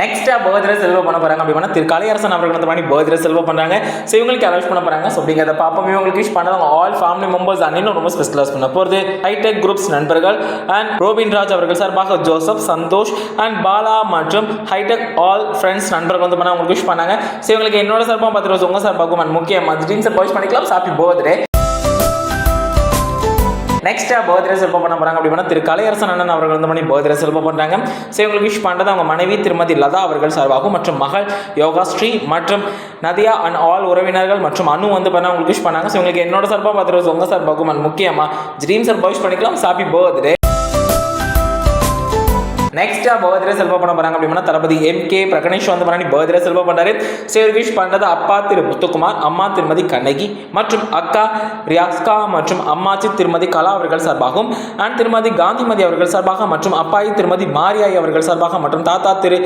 நெக்ஸ்டா birthday செல்வ பண்ண போறாங்க அப்படின்னா திரு கலையரசன் அவர்கள் வந்து பண்ணி பர்த்டே செல்வ பண்றாங்க. ஸோ இவங்களுக்கு அலௌஸ் பண்ண போறாங்க. ஸோ அப்படிங்கிறத பார்ப்போம். இவங்களுக்கு விஷ் பண்ணவங்க ஆல் ஃபேமிலி மெம்பர்ஸ் அன்னும் ரொம்ப ஸ்பெஷலாஸ் பண்ண போகிறது ஹைடெக் குரூப்ஸ் நண்பர்கள். அண்ட் ரோபின் ராஜ் அவர்கள் சார்பாக ஜோசப் சந்தோஷ் அண்ட் பாலா மற்றும் ஹைடெக் ஆல் ஃப்ரெண்ட்ஸ் நண்பர்கள் வந்து பண்ண அவங்களுக்கு விஷ் பண்ணாங்க. ஸோ இவங்களுக்கு என்னோட சார்பாக பத்து ரோஸ் சார் பார்க்கும் and முக்கியமாக ட்ரீம்ஸ் விஷ் பண்ணிக்கலாம். சாப்பி பர்த்டே நெக்ஸ்டா பர்த்டே செல்வம் பண்ண போறாங்க அப்படின்னா திரு கலையரசன் அண்ணன் அவர்கள் வந்து பண்ணி பர்த்டே செல்வம் பண்றாங்க. ஸோ இவங்களுக்கு விஷ் பண்றது அவங்க மனைவி திருமதி லதா அவர்கள் சார்பாகவும் மற்றும் மகள் யோகா ஸ்ரீ மற்றும் நதியா அண்ட் ஆல் உறவினர்கள் மற்றும் அனு வந்து பண்ண அவங்களுக்கு விஷ் பண்ணாங்க. ஸோ இவங்களுக்கு என்னோட சார்பாக பத்து உங்கள் உங்க சார்பாகவும் அண்ட் முக்கியமா ட்ரீம் சார் விஷ் பண்ணிக்கலாம். ஹாப்பி பர்த்டே நெக்ஸ்டா பர்த்டே செல்வா பண்ண போறாங்க அப்படின்னா தளபதி எம் கே பிரகணேஷ் வந்து பண்ணி பர்த்டே செல்வா பண்றாரு. சேர் விஷ் பண்றது அப்பா திரு முத்துக்குமார் அம்மா திருமதி கண்ணகி மற்றும் அக்கா ரியாஸ்கா மற்றும் அம்மாச்சி திருமதி கலா அவர்கள் சார்பாகவும் அண்ட் திருமதி காந்திமதி அவர்கள் சார்பாக மற்றும் அப்பாயி திருமதி மாரியாய் அவர்கள் சார்பாக மற்றும் தாத்தா திரு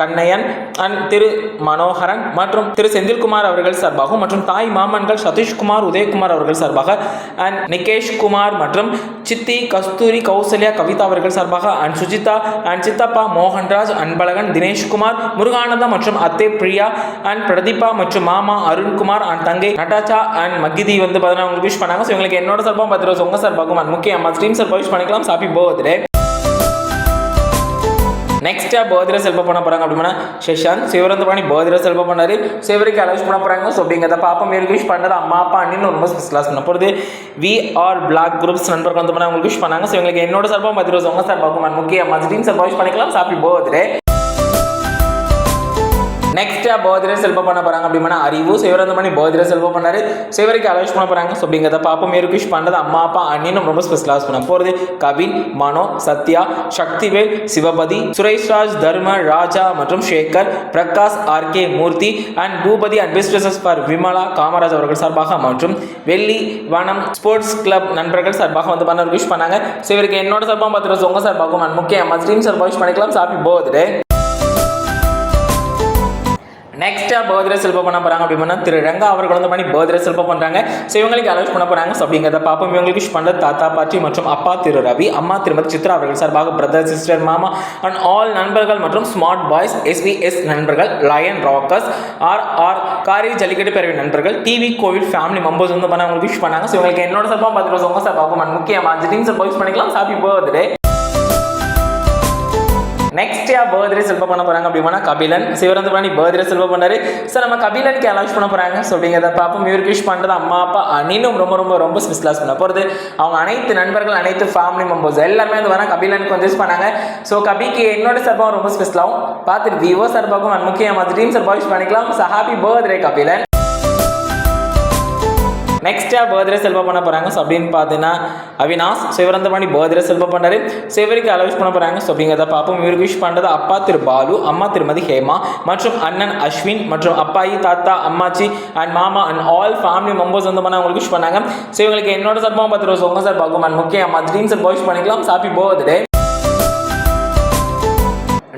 கண்ணையன் அண்ட் திரு மனோகரன் மற்றும் திரு செந்தில்குமார் அவர்கள் சார்பாகவும் மற்றும் தாய் மாமன்கள் சதீஷ்குமார் உதயகுமார் அவர்கள் சார்பாக அண்ட் நிகேஷ்குமார் மற்றும் சித்தி கஸ்தூரி கௌசல்யா கவிதா அவர்கள் சார்பாக அண்ட் சுஜிதா அண்ட் சித்தப்பா மோகன்ராஜ் அன்பழகன் தினேஷ்குமார் முருகானந்தம் மற்றும் அத்தே பிரியா அண்ட் பிரதீபா மற்றும் மாமா அருண்குமார் அண்ட் தங்கை நட்டாச்சா அண்ட் மகிதி வந்து பார்த்தீங்கன்னா உங்களுக்கு விஷ் பண்ணாங்க. ஸோ இவங்களுக்கு என்னோட சார்பாக பத்து ரூபா உங்க சார்பாகவும் அண்ட் முக்கிய அம்மா ஸ்ட்ரீம் சார் விஷ் பண்ணிக்கலாம். சாப்பி பர்த்டே நெக்ஸ்ட்டாக பர்த்டே செல்வ பண்ண போகிறாங்க அப்படின்னா ஷஷாந்த் சிவரந்தபாணி பர்த்டே செல்வ பண்ணாரு. சிவருக்கு அலௌஸ் பண்ண போகிறாங்க ஸோ அப்படிங்கிறத பாப்பா மேற்கு விஷ் பண்ணுறது அம்மா அப்பா அண்ணின்னு ரொம்ப ஸ்பெஷலாக பண்ண போகிறது வி ஆர் பிளாக் குரூப்ஸ் நண்பர்கள் வந்து பண்ண அவங்களுக்கு விஷ் பண்ணாங்க. ஸோ எங்களுக்கு என்னோட சார்பாக பத்து ரோஸ் உங்க சார்பாகும் அண்ட் முக்கிய மஜ்ரீன் சார்பாக விஷ் பண்ணிக்கலாம். ஹாப்பி பர்த்டே நெக்ஸ்டா போதிர செல்வ பண்ண போறாங்க அப்படின்னா அறிவு சிவரந்தமணி போதிர செல்வ பண்ணாரு. சிவருக்கு அலௌஸ் பண்ண போறாங்க. ஸோ அப்படிங்கிறத பாப்போம் மேற்கு விஷ் பண்ணது அம்மா அப்பா அண்ணினும் ரொம்ப ஸ்பெஷலாக பண்ண போகிறது கவின் மனோ சத்யா சக்திவேல் சிவபதி சுரேஷ்ராஜ் தர்ம ராஜா மற்றும் Sekar Prakash RK Moorthy and Boopathi and businesses for Vimala Kamaraj அவர்கள் சார்பாக மற்றும் வெள்ளி வனம் ஸ்போர்ட்ஸ் கிளப் நண்பர்கள் சார்பாக வந்து பண்ண விஷ் பண்ணாங்க. ஸோ இவருக்கு என்னோட சார்பாக பார்த்துட்டு உங்க சார்பாகவும் அண்ட் முக்கியமாக மஸ்ரீம் சார்பாக விஷ் பண்ணிக்கலாம். ஹாப்பி போகுது நெக்ஸ்ட்டாக பர்த்டே செல்ப பண்ண போகிறாங்க அப்படின்னா திரு ரங்கா அவர்கள் வந்து பண்ணி பர்த்டே செல்ப பண்ணுறாங்க ஸோ இவங்களுக்கு அலோஸ் பண்ண போகிறாங்க ஸோ அப்படிங்கிறத பார்ப்போம். இவங்களுக்கு விஷ் பண்ணுற தாத்தா பாட்டி மற்றும் அப்பா திரு ரவி அம்மா திருமதி சித்ரா அவர்கள். சார்பாக பிரதர் சிஸ்டர் மாமா அண்ட் ஆல் நண்பர்கள் மற்றும் ஸ்மார்ட் பாய்ஸ் எஸ்விஎஸ் நண்பர்கள் லயன் ராக்கர்ஸ் ஆர் ஆர் காரி ஜல்லிக்கட்டு பேரவை நண்பர்கள் டிவி கோவில் ஃபேமிலி மெம்பர்ஸ் வந்து பண்ண அவங்களுக்கு விஷ் பண்ணாங்க. ஸோ இவங்களுக்கு என்னோட சார்பாக பார்த்துட்டு உங்க சார்பாகவும் முக்கியமாக அஞ்சு டீம் சார் விஷ் பண்ணிக்கலாம். ஹாப்பி பர்த்டே நெக்ஸ்ட் யா பர்த்டே செல்வ பண்ண போறாங்க அப்படின்னா கபிலன் சிவரந்தபாணி பர்த்டே செல்வ பண்ணாரு சார் நம்ம கபிலனுக்கு அலௌஸ் பண்ண போறாங்க. ஸோ அப்படிங்கிறத பார்ப்போம். இவருக்கு விஷ் பண்ணுறது அம்மா அப்பா அனினும் ரொம்ப ரொம்ப ரொம்ப ஸ்பெஷலாஸ் பண்ண போறது. அவங்க அனைத்து நண்பர்கள் அனைத்து ஃபேமிலி மெம்பர்ஸ் எல்லாமே வந்து வர கபிலனுக்கு வந்து யூஸ் பண்ணாங்க. ஸோ கபிக்கு என்னோட சார்பாகவும் ரொம்ப ஸ்பெஷலாகவும் பார்த்துட்டு விவோ சார்பாகவும் and முக்கியமாக ட்ரீம் சார்பாக யூஸ் பண்ணிக்கலாம். So happy birthday Kabilan. நெக்ஸ்ட்டாக பர்த்டே செல்வ பண்ண போகிறாங்க ஸோ அப்படின்னு பார்த்தீங்கன்னா அவினாஷ் சிவரந்தபாணி பர்த்டே செல்வ பண்ணாரு சிவருக்கு அலௌஸ் பண்ண போகிறாங்க ஸோ அப்படிங்கிறத பார்ப்போம். இவருக்கு விஷ் பண்ணுறது அப்பா திரு பாலு அம்மா திருமதி ஹேமா மற்றும் அண்ணன் அஸ்வின் மற்றும் அப்பாயி தாத்தா அம்மாச்சி அண்ட் மாமா அண்ட் ஆல் ஃபேமிலி மெம்பர்ஸ் வந்து பண்ண அவங்களுக்கு விஷ் பண்ணாங்க. ஸோ இவங்களுக்கு என்னோட சார்பாக பத்து ரோஸ் உங்க சார்பாகும் அண்ட் முக்கிய அம்மா ட்ரீம் விஷ் பண்ணிக்கலாம். ஹாப்பி பர்த்டே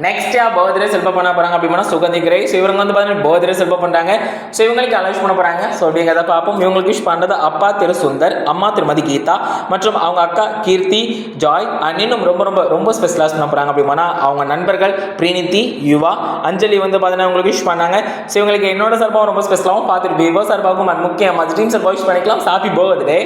நெக்ஸ்ட் யா பர்த்டே செல்ப பண்ண போறாங்க அப்படின்னா சுகந்தி கிரை ஸோ இவங்க வந்து பார்த்தீங்கன்னா பர்த்டே செல்ப பண்றாங்க. ஸோ இவங்களுக்கு அலவுஸ் பண்ண போறாங்க. ஸோ அப்படிங்கிறத பார்ப்போம். இவங்களுக்கு விஷ் பண்றது அப்பா திரு சுந்தர் அம்மா திருமதி கீதா மற்றும் அவங்க அக்கா கீர்த்தி ஜாய் அண்ட் இன்னும் ரொம்ப ரொம்ப ரொம்ப ஸ்பெஷலாக பண்ண போறாங்க அப்படின்னா அவங்க நண்பர்கள் பிரீனிதி யுவா அஞ்சலி வந்து பார்த்தீங்கன்னா உங்களுக்கு விஷ் பண்ணாங்க. ஸோ இவங்களுக்கு என்னோட சார்பாகவும் ரொம்ப ஸ்பெஷலாகவும் பார்த்துட்டு விவோ சார்பாகவும் and முக்கிய மஜ்ரீம் சார்பாக விஷ் பண்ணிக்கலாம். Happy birthday